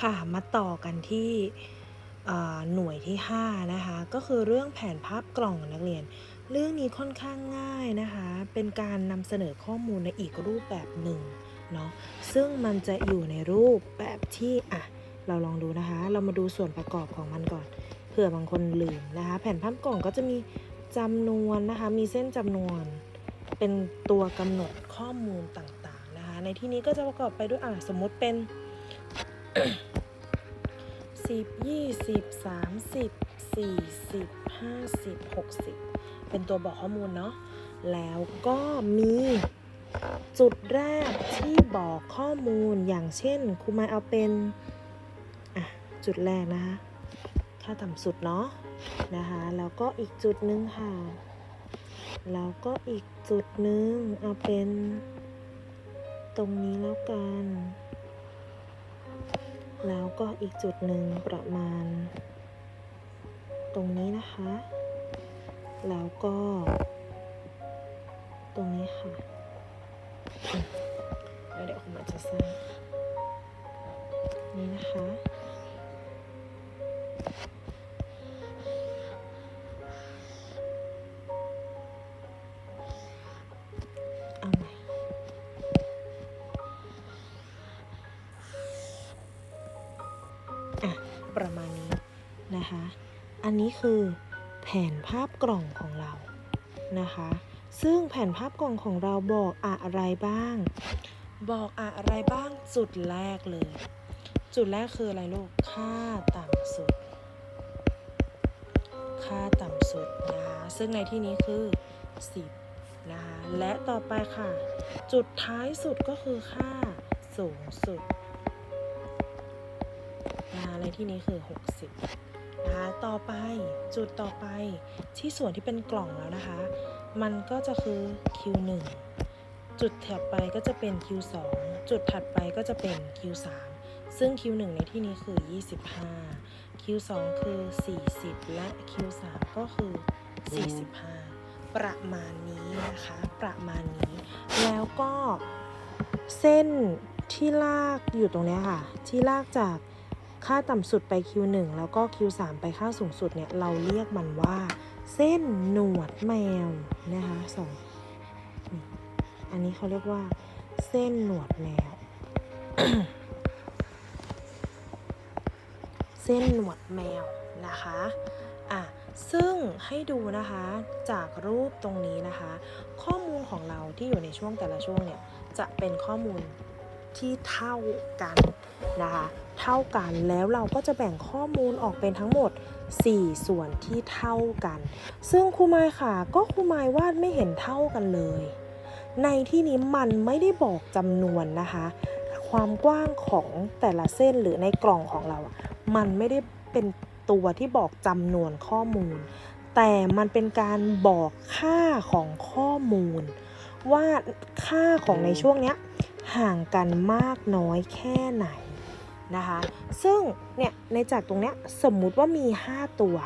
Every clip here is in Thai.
ค่ะมาต่อกันที่หน่วยที่ 5 นะคะ ก็คือเรื่องแผนภาพกล่องนักเรียน เรื่องนี้ค่อนข้างง่ายนะคะ เป็นการนำเสนอข้อมูลในอีกรูปแบบหนึ่งเนาะซึ่งมันจะอยู่ในรูปแบบที่อะเราลองดูนะคะ เรามาดูส่วนประกอบของมันก่อนเผื่อบางคนลืมนะคะ แผ่นภาพกล่องก็จะมีจำนวนนะคะ มีเส้นจำนวน เป็นตัวกำหนดข้อมูลต่างๆนะคะ ในที่นี้ก็จะประกอบไปด้วยอะสมมติเป็น สิบยี่สิบสามสิบสี่สิบห้าสิบหกสิบเป็นตัวบอกข้อมูลเนาะแล้วก็มีจุดแรกที่บอกข้อมูลอย่างเช่นครูมาเอาเป็นอะจุดแรกนะคะค่าต่ำสุดเนาะนะคะแล้วก็อีกจุดหนึ่งค่ะ แล้วก็อีกจุดหนึ่งเอาเป็นตรงนี้แล้วกัน แล้วก็อีกจุดหนึ่งประมาณ ตรงนี้นะคะ แล้วก็ ตรงนี้ค่ะ แล้วเดี๋ยวคุณหมอจะสร้างนี่นะคะ อันนี้คือแผนภาพกล่องของเรานะคะ ซึ่งแผนภาพกล่องของเราบอกอะไรบ้าง บอกอะไรบ้างจุดแรกเลย จุดแรกคืออะไรลูก ค่าต่ำสุด ค่าต่ำสุดนะคะ ซึ่งในที่นี้คือ 10 นะคะ และต่อไปค่ะ จุดท้ายสุดก็คือค่าสูงสุดนะคะในที่นี้คือ 60 นะคะต่อไปจุดต่อไปที่ส่วนที่เป็นกล่องแล้วนะคะ มันก็จะคือ Q1 จุดถัดไปก็จะเป็น Q2 จุดถัดไปก็จะเป็น Q3 ซึ่ง Q1 ในที่นี้คือ 25 Q2 คือ 40 และ Q3 ก็คือ 45 ประมาณนี้นะคะ ประมาณนี้ แล้วก็เส้นที่ลากอยู่ตรงนี้ค่ะ ที่ลากจาก ค่าต่ำสุดไป Q1 แล้วก็ Q3 ไปค่าสูงสุดเนี่ยเราเรียกมันว่า เส้นหนวดแมวนะคะสองอันนี้เขาเรียกว่า เส้นหนวดแมว เส้นหนวดแมวนะคะอะซึ่งให้ดูนะคะจากรูปตรงนี้นะคะ ข้อมูลของเราที่อยู่ในช่วงแต่ละช่วงเนี่ยจะเป็นข้อมูล ที่เท่ากันนะคะ เท่ากันแล้วเราก็จะแบ่งข้อมูลออกเป็นทั้งหมด 4 ส่วนที่เท่ากัน ซึ่งครูไมายค่ะก็ครูไมายวาดไม่เห็นเท่ากันเลย ในที่นี้มันไม่ได้บอกจำนวนนะคะ ความกว้างของแต่ละเส้นหรือในกล่องของเราอะมันไม่ได้เป็นตัวที่บอกจำนวนข้อมูล แต่มันเป็นการบอกค่าของข้อมูล ว่าค่าของในช่วงเนี้ย ห่างกันมากน้อยแค่ไหนนะคะซึ่งเนี่ยในจากตรงเนี้ยสมมุติว่ามี 5 ตัว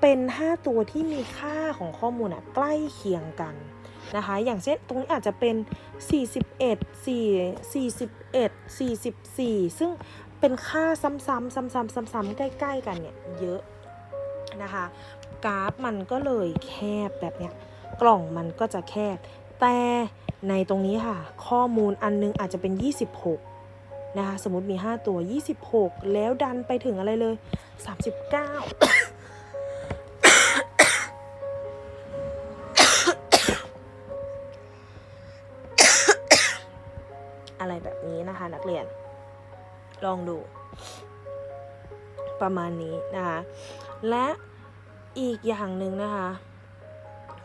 เป็น 5 ตัวที่มีค่าของข้อมูลอะใกล้เคียงกันนะคะอย่างเช่นตรงนี้อาจจะเป็น 41 4 41 44 ซึ่งเป็นค่าซ้ำๆซ้ำๆซ้ำๆใกล้ๆกันเนี่ยเยอะนะคะกราฟมันก็เลยแคบแบบเนี้ยกล่องมันก็จะแคบแต่ ในตรงนี้ค่ะ ข้อมูลอันนึงอาจจะเป็น 26 นะคะ สมมติมี 5 ตัว 26 แล้วดันไปถึงอะไรเลย 39 อะไรแบบนี้นะคะนักเรียน ลองดู ประมาณนี้นะคะ และอีกอย่างหนึ่งนะคะ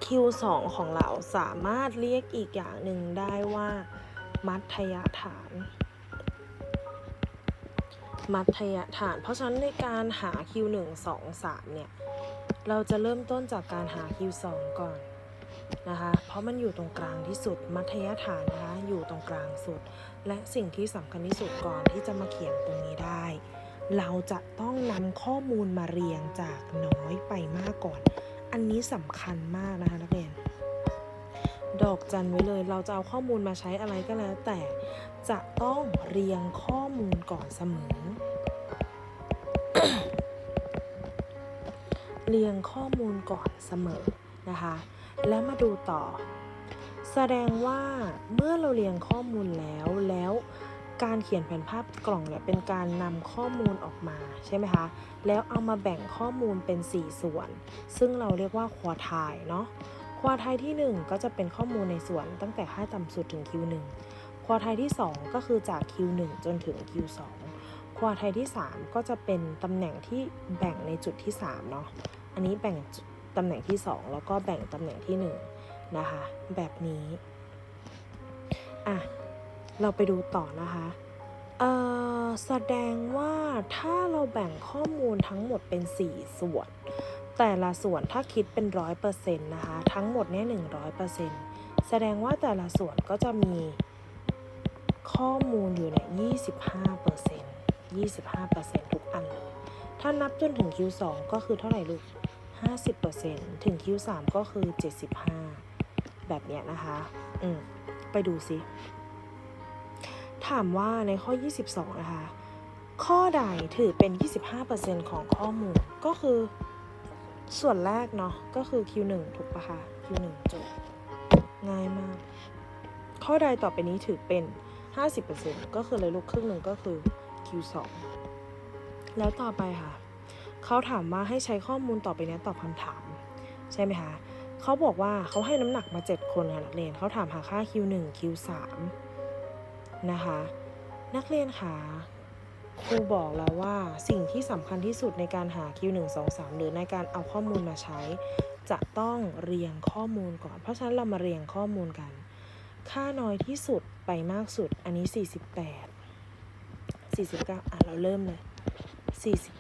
Q2 ของเราสามารถเรียกอีกอย่างหนึ่งได้ว่า มัธยฐาน มัธยฐาน เพราะฉะนั้นในการหา Q1 2 3เนี่ย เราจะเริ่มต้นจากการหา Q2 ก่อนนะคะ เพราะมันอยู่ตรงกลางที่สุด มัธยฐานนะคะอยู่ตรงกลางสุด และสิ่งที่สำคัญที่สุดก่อนที่จะมาเขียนตรงนี้ได้ เราจะต้องนำข้อมูลมาเรียงจากน้อยไปมากก่อน อันนี้สำคัญมากนะคะนักเรียน ดอกจันไว้เลย เราจะเอาข้อมูลมาใช้อะไรก็แล้ว แต่จะต้องเรียงข้อมูลก่อนเสมอ เรียงข้อมูลก่อนเสมอนะคะ แล้วมาดูต่อ แสดงว่าเมื่อเราเรียงข้อมูลแล้วแล้ว การเขียนแผนภาพกล่องเนี่ยเป็นการนำข้อมูลออกมาใช่ไหมคะ แล้วเอามาแบ่งข้อมูลเป็น 4 ส่วน ซึ่งเราเรียกว่าควอทายเนาะ ควอทายที่ 1 ก็จะเป็นข้อมูลในส่วนตั้งแต่ค่าต่ำสุดถึง Q1 ควอทายที่ 2 ก็คือจาก Q1 จนถึง Q2 ควอทายที่ 3 ก็จะเป็นตำแหน่งที่แบ่งในจุดที่3เนาะ อันนี้แบ่งตำแหน่งที่ 2 แล้วก็แบ่งตำแหน่งที่ 1 นะคะ แบบนี้ อะ เราไปดูต่อนะคะเอ่อแสดงว่าถ้าเราแบ่งข้อมูลทั้งหมดเป็น 4 ส่วน แต่ละส่วนถ้าคิดเป็น 100%นะคะ ทั้งหมดเนี่ย100%แสดงว่าแต่ละส่วนก็จะมีข้อมูลอยู่เนี่ย25% 25%ทุกอันเลยถ้านับจนถึง Q2 ก็คือเท่าไหร่ลูก 50%ถึง Q3 ก็คือ 75 แบบเนี้ยนะคะ อืม ไปดูซิ ถามว่าในข้อ 22 นะคะ ข้อใดถือเป็น 25%ของข้อมูล ก็คือส่วนแรกเนาะ ก็คือ Q1 ถูกปะคะ Q1 จบง่ายมาก ข้อใดต่อไปนี้ถือเป็น 50%ก็คือเลยลูกครึ่งหนึ่งก็คือ Q2 แล้วต่อไปค่ะ เขาถามว่าให้ใช้ข้อมูลต่อไปนี้ตอบคำถาม ใช่ไหมคะเขาบอกว่าเขาให้น้ำหนักมา 7 คนค่ะนักเรียนเขาถามหาค่า Q1 Q3 นะคะ นักเรียนคะครูบอกแล้วว่าสิ่งที่สำคัญที่สุดในการหา Q1 2 3 หรือในการเอาข้อมูลมาใช้ จะต้องเรียงข้อมูลก่อน เพราะฉะนั้นเรามาเรียงข้อมูลกัน ค่าน้อยที่สุดไปมากสุดอันนี้ 48 49 อะ เราเริ่มเลย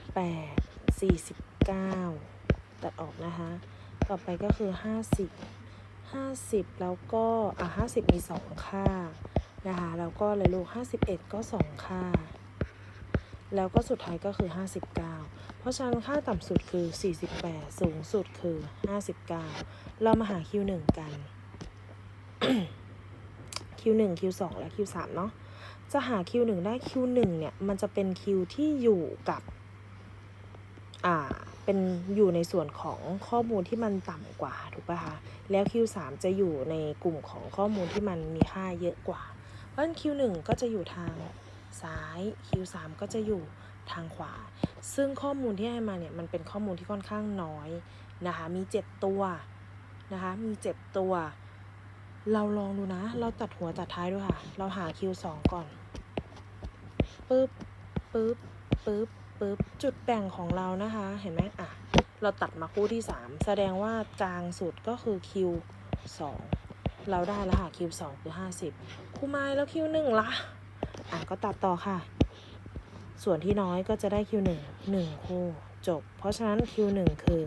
48 49 ตัดออกนะคะ ต่อไปก็คือ 50 50 แล้วก็ อะ 50 มี 2 ค่า นะคะ แล้วก็เลยลูก 51 ก็ 2 ค่า แล้วก็สุดท้ายก็คือ 59 เพราะฉะนั้นค่าต่ำสุดคือ 48 สูงสุดคือ 59 เรามาหา Q1 กัน Q1 Q2 และ Q3 เนาะ จะหา Q1 ได้ Q1 เนี่ย มันจะเป็น Q ที่อยู่กับ อ่า เป็นอยู่ในส่วนของข้อมูลที่มันต่ำกว่า ถูกป่ะคะ แล้ว Q3 จะอยู่ในกลุ่มของข้อมูลที่มันมีค่าเยอะกว่า ราะฉะนั้น Q1 ก็จะอยู่ทางซ้าย Q3 ก็จะอยู่ทางขวา ซึ่งข้อมูลที่ให้มาเนี่ยมันเป็นข้อมูลที่ค่อนข้างน้อยนะคะ มี 7 ตัวนะคะ มี 7 ตัว เราลองดูนะ เราตัดหัวตัดท้ายด้วยค่ะ เราหา Q2 ก่อน ปึ๊บ ปึ๊บ ปึ๊บ ปึ๊บ จุดแบ่งของเรานะคะ เห็นไหมอะ เราตัดมาคู่ที่ 3 แสดงว่ากลางสุดก็คือ Q2 เราได้แล้วค่ะ Q2 คือ50ครูไม้แล้ว Q1 ล่งละอะก็ตัดต่อค่ะ ส่วนที่น้อยก็จะได้ Q1 1คู่จบ เพราะฉะนั้น Q1 คือ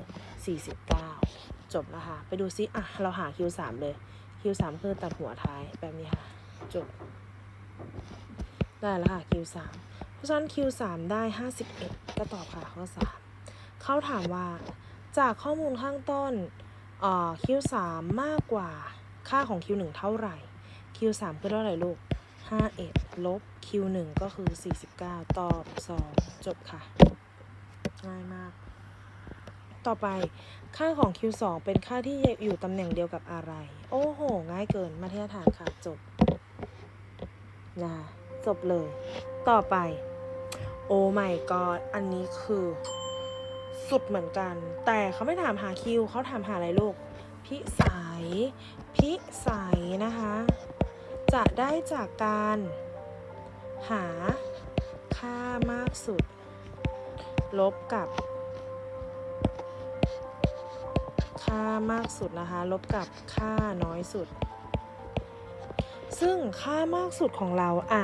49จบนะคะไปดูซิอะเราหา Q3 เลย Q3 คือตัดหัวท้ายแบบนี้ค่ะ จบ ได้แล้วค่ะ Q3 เพราะฉะนั้น Q3 ได้51ก็ตอบค่ะข้อ3เขาถามว่าจากข้อมูลข้างต้นอ่อ Q3 มากกว่า ค่าของ Q1 เท่าไหร่ Q3 คือเท่าไหร่ลูก 51 ลบ Q1 ก็คือ 49 ตอบ 2 จบค่ะ ง่ายมาก ต่อไปค่าของ Q2 เป็นค่าที่อยู่ตำแหน่งเดียวกับอะไร โอ้โห ง่ายเกิน มาตรฐานค่ะ จบนะจบเลย ต่อไป โอ้ my god อันนี้คือ สุดเหมือนกัน แต่เขาไม่ถามหาคิว เขาถามหาอะไรลูก พิสัย พิสัยนะคะ จะได้จากการหาค่ามากสุด ลบกับ ค่ามากสุดนะคะ ลบกับค่าน้อยสุด ซึ่งค่ามากสุดของเราอะ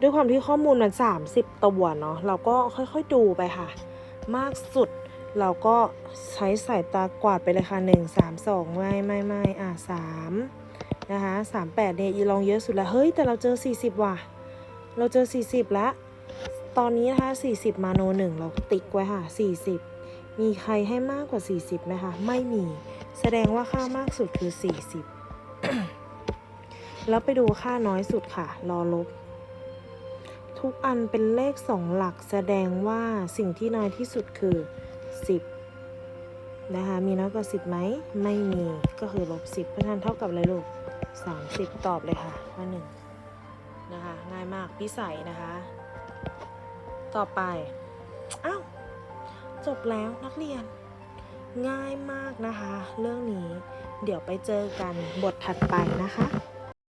ด้วยความที่ข้อมูลมัน 30 ตัวเนาะเราก็ค่อยๆดูไปค่ะ มากสุด เราก็ใช้สายตากวาดไปเลยค่ะ 1 3 2 ไม่ไม่ไม่อะ3นะคะ38เนี่ยลองเยอะสุดแล้ว เฮ้ย แต่เราเจอ 40 ว่ะ เราเจอ 40 แล้ว ตอนนี้นะคะ 40 มาโนหนึ่งเราติ๊กไว้ค่ะ 40 มีใครให้มากกว่า 40ไหมคะ ไม่มี แสดงว่าค่ามากสุดคือ 40 แล้วไปดูค่าน้อยสุดค่ะ รอลบทุกอันเป็นเลขสองหลักแสดงว่าสิ่งที่น้อยที่สุดคือ 10 นะคะ มีน้อยกว่า 10ไหม ไม่มี ก็คือลบ 10 เพราะฉะนั้นเท่ากับอะไรลูก 30 ตอบเลยค่ะข้อหนึ่งนะคะ ง่ายมากพิสัยนะคะ ต่อไป อ้าว จบแล้วนักเรียน ง่ายมากนะคะ เรื่องนี้ เดี๋ยวไปเจอกันบทถัดไปนะคะ